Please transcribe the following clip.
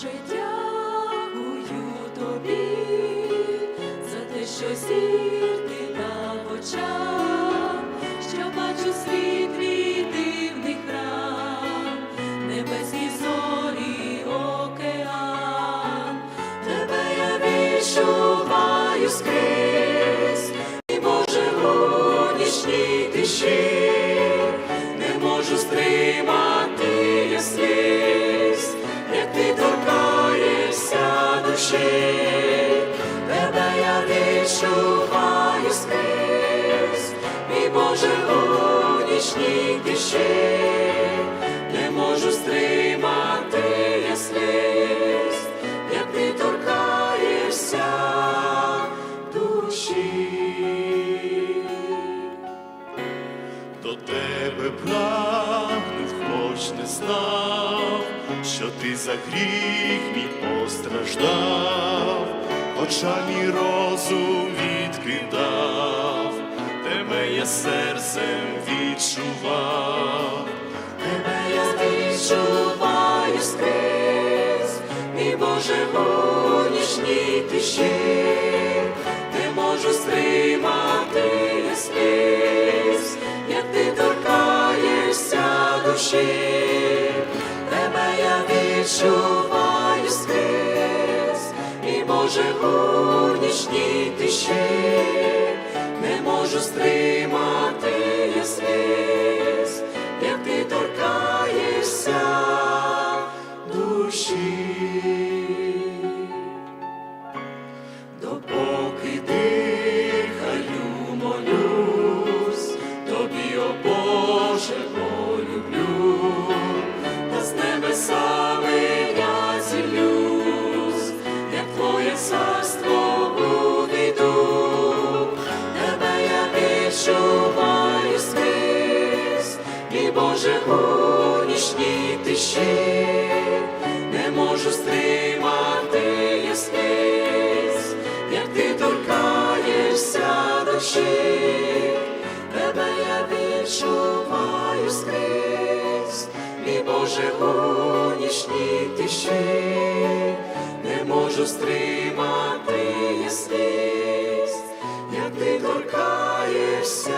життя бую тобі, за те, що сір ти на очах, що бачу світ дивний храм, небесні зорі океан, тебе я відчуваю скрізь, і Боже, в тиші. Відчуваю скрізь, і може у нічній тиші, не можу стримати я сліз, як ти торкаєшся душі. До тебе прагнув, хоч не знав, що ти за гріх мій постраждав, хоча мій розум відкидав, тебе я серцем відчував. Тебе я відчуваю скрізь, мій Боже, у нічній тиші, Боже, у нічній тиші, царство увійду, тебе я відчуваю і Боже у тиші, не можу стримати я як ти торкаєшся душі, тебе я відчуваю скрізь, Боже у нічній тиші, можу стримати я сліз, як ти торкаєшся